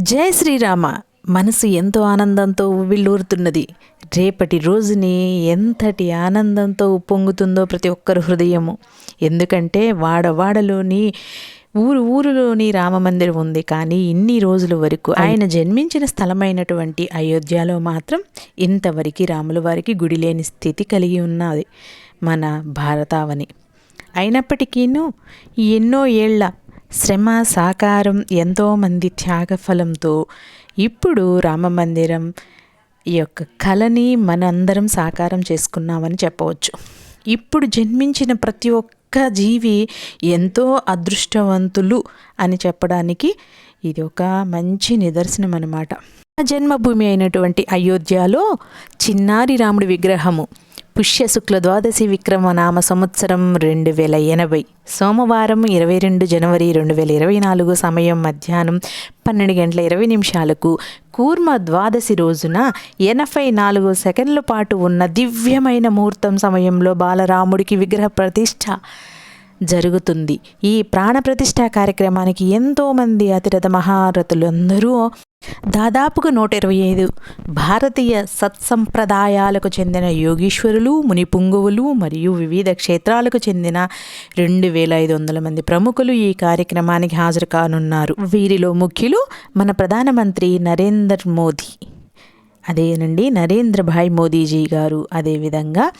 జై శ్రీరామ మనసు ఎంతో ఆనందంతో ఉవ్విళ్ళూరుతున్నది. రేపటి రోజుని ఎంతటి ఆనందంతో ఉప్పొంగుతుందో ప్రతి ఒక్కరి హృదయము. ఎందుకంటే వాడవాడలోని ఊరు ఊరులోని రామమందిరం ఉంది. కానీ ఇన్ని రోజుల వరకు ఆయన జన్మించిన స్థలమైనటువంటి అయోధ్యలో మాత్రం ఇంతవరకు రాముల వారికి గుడి లేని స్థితి కలిగి ఉన్నది మన భారతావని. అయినప్పటికీను ఎన్నో ఏళ్ళ శ్రమ సాకారం ఎంతోమంది త్యాగఫలంతో ఇప్పుడు రామమందిరం ఈ యొక్క కళని మనందరం సాకారం చేసుకున్నామని చెప్పవచ్చు. ఇప్పుడు జన్మించిన ప్రతి ఒక్క జీవి ఎంతో అదృష్టవంతులు అని చెప్పడానికి ఇది ఒక మంచి నిదర్శనం అన్నమాట. జన్మభూమి అయినటువంటి అయోధ్యలో చిన్నారి రాముడి విగ్రహము పుష్య శుక్ల ద్వాదశి విక్రమ నామ సంవత్సరం రెండు వేల ఎనభై. సోమవారం ఇరవై రెండు జనవరి రెండు వేల ఇరవై నాలుగు సమయం మధ్యాహ్నం పన్నెండు గంటల ఇరవై నిమిషాలకు కూర్మ ద్వాదశి రోజున ఎనభై నాలుగు సెకండ్ల పాటు ఉన్న దివ్యమైన ముహూర్తం సమయంలో బాలరాముడికి విగ్రహ ప్రతిష్ట జరుగుతుంది. ఈ ప్రాణప్రతిష్ట కార్యక్రమానికి ఎంతోమంది అతిరథ మహారథులు అందరూ దాదాపుగా నూట ఇరవై ఐదు భారతీయ సత్సంప్రదాయాలకు చెందిన యోగీశ్వరులు మునిపుంగువులు మరియు వివిధ క్షేత్రాలకు చెందిన రెండు వేల ఐదు వందల మంది ప్రముఖులు ఈ కార్యక్రమానికి హాజరు కానున్నారు వీరిలో ముఖ్యులు మన ప్రధానమంత్రి నరేంద్ర మోదీ. అదేనండి నరేంద్ర భాయ్ మోదీజీ గారు. అదేవిధంగా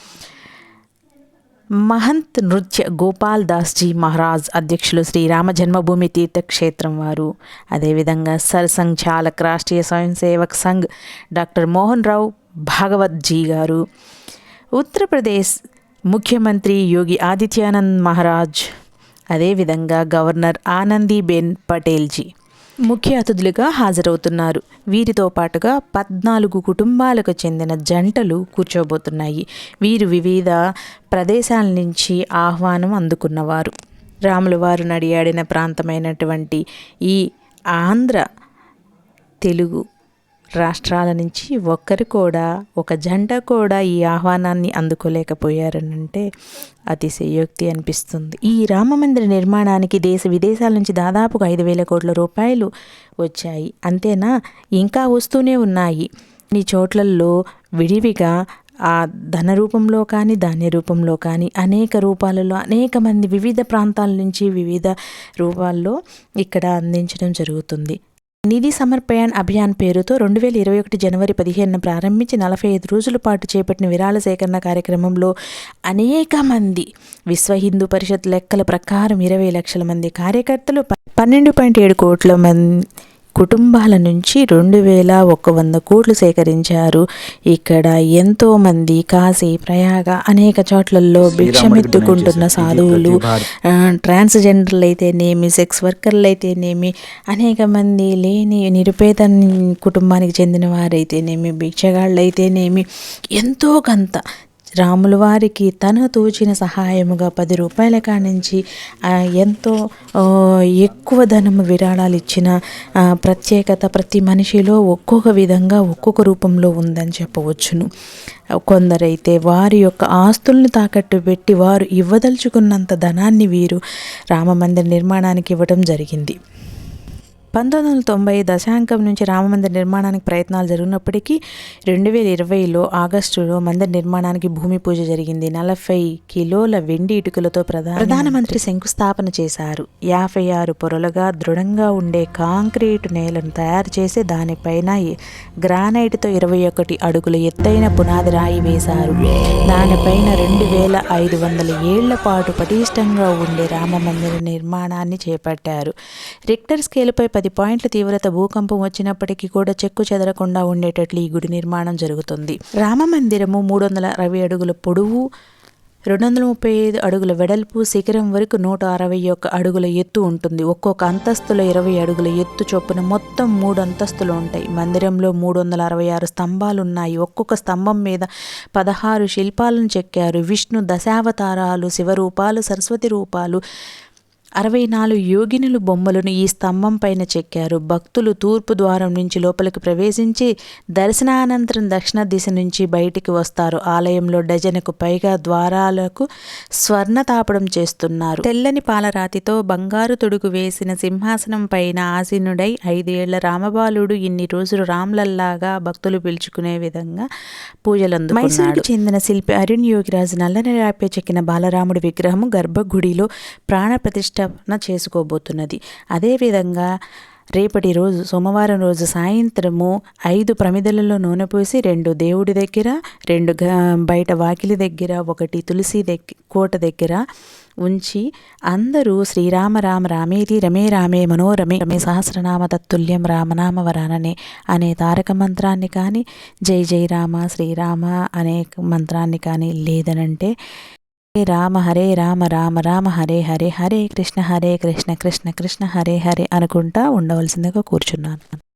మహంత్ నృత్య గోపాల్ దాస్ జీ మహారాజ్ అధ్యక్షులు శ్రీ రామ జన్మభూమి తీర్థక్షేత్రం వారు. అదేవిధంగా సర్సంఘ్ చాలక్ రాష్ట్రీయ స్వయం సేవక్ సంఘ్ డాక్టర్ మోహన్ రావు భాగవత్ జీ గారు. ఉత్తరప్రదేశ్ ముఖ్యమంత్రి యోగి ఆదిత్యానంద్ మహారాజ్. అదేవిధంగా గవర్నర్ ఆనందీబెన్ పటేల్ జీ. ముఖ్య అతిథులుగా హాజరవుతున్నారు. వీరితో పాటుగా పద్నాలుగు కుటుంబాలకు చెందిన జంటలు కూర్చోబోతున్నాయి. వీరు వివిధ ప్రదేశాల నుంచి ఆహ్వానం అందుకున్నవారు. రాములవారు నడియాడిన ప్రాంతమైనటువంటి ఈ ఆంధ్ర తెలుగు రాష్ట్రాల నుంచి ఒక్కరు కూడా ఒక జంట కూడా ఈ ఆహ్వానాన్ని అందుకోలేకపోయారనంటే అతిశయోక్తి అనిపిస్తుంది. ఈ రామమందిర నిర్మాణానికి దేశ విదేశాల నుంచి దాదాపుగా ఐదు వేల కోట్ల రూపాయలు వచ్చాయి. అంతేనా? ఇంకా వస్తూనే ఉన్నాయి. ఈ చోట్లల్లో విడివిగా ఆ ధన రూపంలో కానీ ధాన్య రూపంలో కానీ అనేక రూపాలలో అనేక మంది వివిధ ప్రాంతాల నుంచి వివిధ రూపాల్లో ఇక్కడ అందించడం జరుగుతుంది. నిధి సమర్పయాన్ అభియాన్ పేరుతో రెండు వేల ఇరవై ఒకటి జనవరి పదిహేనున ప్రారంభించి నలభై ఐదు రోజుల పాటు చేపట్టిన విరాళ సేకరణ కార్యక్రమంలో అనేక మంది విశ్వ హిందూ పరిషత్ లెక్కల ప్రకారం ఇరవై లక్షల మంది కార్యకర్తలు పన్నెండు పాయింట్ ఏడు కోట్ల మంది కుటుంబాల నుంచి రెండు వేల ఒక వంద కోట్లు సేకరించారు. ఇక్కడ ఎంతో మంది కాశీ ప్రయాగ అనేక చోట్లలో భిక్షమెత్తుకుంటున్న సాధువులు ట్రాన్స్జెండర్లు అయితేనేమి సెక్స్ వర్కర్లు అయితేనేమి అనేక మంది లేని నిరుపేద కుటుంబానికి చెందిన వారైతేనేమి భిక్షగాళ్ళు అయితేనేమి ఎంతో కొంత రాముల వారికి తన తోచిన సహాయముగా పది రూపాయల కానించి ఎంతో ఎక్కువ ధనము విరాళాలు ఇచ్చిన ప్రత్యేకత ప్రతి మనిషిలో ఒక్కొక్క విధంగా ఒక్కొక్క రూపంలో ఉందని చెప్పవచ్చును. కొందరైతే వారి యొక్క ఆస్తుల్ని తాకట్టు పెట్టి వారు ఇవ్వదలుచుకున్నంత ధనాన్ని వీరు రామమందిర నిర్మాణానికి ఇవ్వడం జరిగింది. పంతొమ్మిది వందల తొంభై దశాంకం నుంచి రామమందిర నిర్మాణానికి ప్రయత్నాలు జరిగినప్పటికీ రెండు వేల ఇరవైలో ఆగస్టులో మందిర నిర్మాణానికి భూమి పూజ జరిగింది. నలభై కిలోల వెండి ఇటుకలతో ప్రధాన ప్రధానమంత్రి శంకుస్థాపన చేశారు. యాభై ఆరు పొరలుగా దృఢంగా ఉండే కాంక్రీటు నేలను తయారు చేసి దానిపైన గ్రానైట్తో ఇరవై ఒకటి అడుగుల ఎత్తైన పునాది రాయి వేశారు. దానిపైన రెండు వేల ఐదు వందల ఏళ్ళ పాటు పటిష్టంగా ఉండే రామమందిర నిర్మాణాన్ని చేపట్టారు. రిక్టర్ స్కేల్పై పది పాయింట్ల తీవ్రత భూకంపం వచ్చినప్పటికీ కూడా చెక్కు చెదరకుండా ఉండేటట్లు ఈ గుడి నిర్మాణం జరుగుతుంది. రామ మందిరము మూడు వందల అరవై అడుగుల పొడవు రెండు వందల ముప్పై ఐదు అడుగుల వెడల్పు శిఖరం వరకు నూట అరవై ఒక్క అడుగుల ఎత్తు ఉంటుంది. ఒక్కొక్క అంతస్తులో ఇరవై అడుగుల ఎత్తు చొప్పున మొత్తం మూడు అంతస్తులు ఉంటాయి. మందిరంలో మూడు వందల అరవై ఆరు స్తంభాలు ఉన్నాయి. ఒక్కొక్క స్తంభం మీద పదహారు శిల్పాలను చెక్కారు. విష్ణు దశావతారాలు శివరూపాలు సరస్వతి రూపాలు అరవై నాలుగు యోగినులు బొమ్మలను ఈ స్తంభం పైన చెక్కారు. భక్తులు తూర్పు ద్వారం నుంచి లోపలికి ప్రవేశించి దర్శనానంతరం దక్షిణ దిశ నుంచి బయటికి వస్తారు. ఆలయంలో డజన్కు పైగా ద్వారాలకు స్వర్ణ తాపడం చేస్తున్నారు. తెల్లని పాలరాతితో బంగారు తొడుగు వేసిన సింహాసనం పైన ఆసీనుడై ఐదేళ్ళ రామబాలుడు ఇన్ని రోజులు రామ్లల్లాగా భక్తులు పిలుచుకునే విధంగా పూజలందు మైసూరుకు చెందిన శిల్పి అరుణ్ యోగిరాజు నల్లని రాపే చెక్కిన బాలరాముడి విగ్రహము గర్భగుడిలో ప్రాణ ప్రతిష్టాపన చేసుకోబోతున్నది. అదేవిధంగా రేపటి రోజు సోమవారం రోజు సాయంత్రము ఐదు ప్రమిదలలో నూనె పోసి రెండు దేవుడి దగ్గర రెండు బయట వాకిలి దగ్గర ఒకటి తులసి దగ్గర కోట దగ్గర ఉంచి అందరూ శ్రీరామ రామ రామేతి రమే రామే మనోరమే రమే సహస్రనామ తత్తుల్యం రామనామ వరాననే అనే తారక మంత్రాన్ని కానీ జై జై రామ శ్రీరామ అనే మంత్రాన్ని కానీ లేదనంటే రామ హరే రామ రామ రామ హరే హరే హరే కృష్ణ హరే కృష్ణ కృష్ణ కృష్ణ హరే హరే అనుకుంటా ఉండవలసిందిగా కూర్చున్నాను.